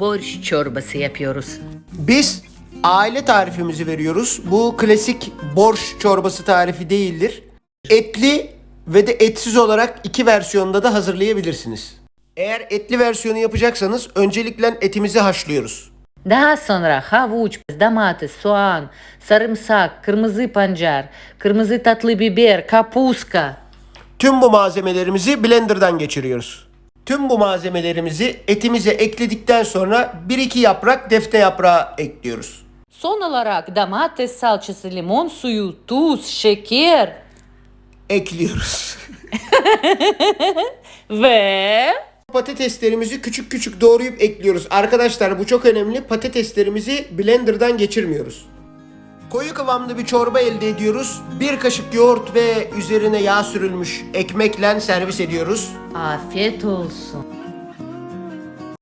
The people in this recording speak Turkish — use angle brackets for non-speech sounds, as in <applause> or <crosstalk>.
borş çorbası yapıyoruz. Biz aile tarifimizi veriyoruz. Bu klasik borş çorbası tarifi değildir. Etli ve de etsiz olarak iki versiyonda da hazırlayabilirsiniz. Eğer etli versiyonu yapacaksanız öncelikle etimizi haşlıyoruz. Daha sonra havuç, domates, soğan, sarımsak, kırmızı pancar, kırmızı tatlı biber, kapuska. Tüm bu malzemelerimizi blenderdan geçiriyoruz. Tüm bu malzemelerimizi etimize ekledikten sonra 1-2 yaprak defte yaprağı ekliyoruz. Son olarak domates salçası, limon suyu, tuz, şeker Ekliyoruz. <laughs> ve Patateslerimizi küçük küçük doğrayıp ekliyoruz. Arkadaşlar bu çok önemli. Patateslerimizi blenderdan geçirmiyoruz. Koyu kıvamlı bir çorba elde ediyoruz. Bir kaşık yoğurt ve üzerine yağ sürülmüş ekmekle servis ediyoruz. afiyet olsun.